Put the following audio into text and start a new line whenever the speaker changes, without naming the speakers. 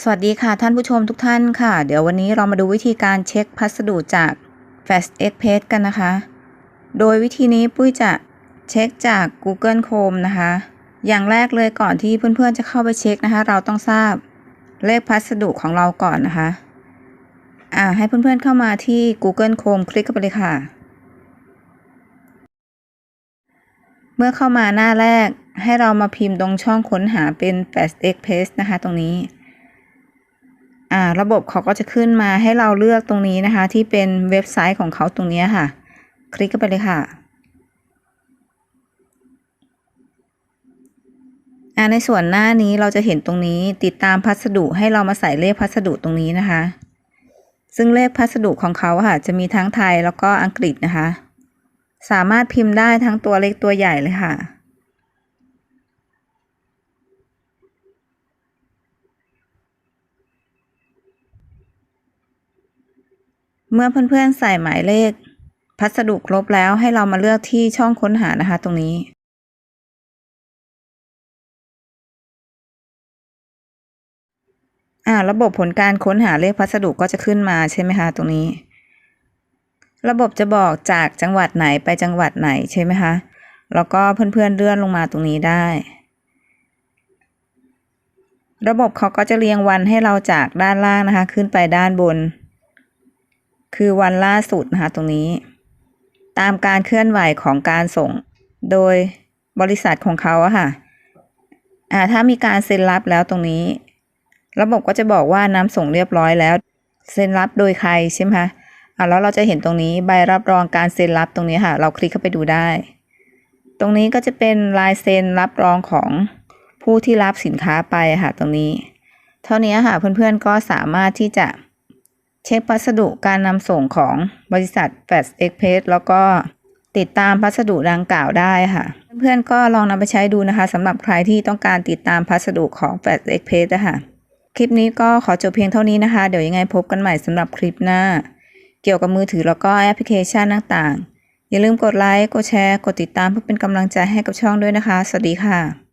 สวัสดีค่ะท่านผู้ชมทุกท่านค่ะ เดี๋ยววันนี้เรามาดูวิธีการเช็คพัสดุจาก Fast Express กันนะคะ โดยวิธีนี้ปุ้ยจะเช็คจาก Google Chrome นะคะ อย่างแรกเลยก่อนที่เพื่อนๆจะเข้าไปเช็คนะคะ เราต้องทราบเลขพัสดุของเราก่อนนะคะ อ่าให้เพื่อนๆเข้ามาที่ Google Chrome คลิกเข้าไปเลยค่ะ เมื่อเข้ามาหน้าแรกให้เรามาพิมพ์ตรงช่องค้นหาเป็น Fast Express นะคะตรงนี้ ระบบเขาก็จะขึ้นมาให้เราเลือกตรงนี้นะคะ ที่เป็นเว็บไซต์ของเขาตรงนี้ค่ะ คลิกเข้าไปเลยค่ะในส่วนหน้านี้เราจะเห็นตรงนี้ติดตามพัสดุให้เรามาใส่เลขพัสดุตรงนี้นะคะ ซึ่งเลขพัสดุของเขาค่ะจะมีทั้งไทยแล้วก็อังกฤษนะคะ สามารถพิมพ์ได้ทั้งตัวเล็กตัวใหญ่เลยค่ะ เมื่อเพื่อนๆใส่หมายเลข พัสดุครบแล้วให้เรามาเลือกที่ช่องค้นหานะคะ ตรงนี้อ่าระบบผลการค้นหาเลขพัสดุก็จะขึ้นมาใช่ไหมคะตรงนี้ ระบบจะบอกจากจังหวัดไหนไปจังหวัดไหนใช่ไหมคะแล้วก็เพื่อนๆเลื่อนลงมาตรงนี้ได้ ระบบเขาก็จะเรียงวันให้เราจากด้านล่างนะคะ ขึ้นไปด้านบน คือวันล่าสุดนะคะตรงนี้ ตามการเคลื่อนไหวของการส่ง โดยบริษัทของเขาอะค่ะอ่าถ้ามีการเซ็นรับแล้วตรงนี้ ระบบก็จะบอกว่านำส่งเรียบร้อยแล้วเซ็นรับโดยใครใช่ไหมคะอ่าแล้วเราจะเห็นตรงนี้ใบรับรองการเซ็นรับตรงนี้ค่ะ เราคลิกเข้าไปดูได้ ตรงนี้ก็จะเป็นลายเซ็นรับรองของผู้ที่รับสินค้าไปค่ะตรงนี้ เท่านี้ค่ะเพื่อนๆก็สามารถที่จะ เช็คพัสดุการนำส่งของบริษัท Fast Express แล้วก็ติดตามพัสดุดังกล่าวได้ค่ะ เพื่อนๆก็ลองนำไปใช้ดูนะคะสำหรับใครที่ต้องการติดตามพัสดุของ Fast Express นะคะคลิปนี้ก็ขอจบเพียงเท่านี้นะคะ เดี๋ยวยังไงพบกันใหม่สำหรับคลิปหน้า เกี่ยวกับมือถือแล้วก็แอปพลิเคชันต่างๆ อย่าลืมกดไลค์ กดแชร์ กดติดตามเพื่อเป็นกำลังใจให้กับช่องด้วยนะคะ สวัสดีค่ะ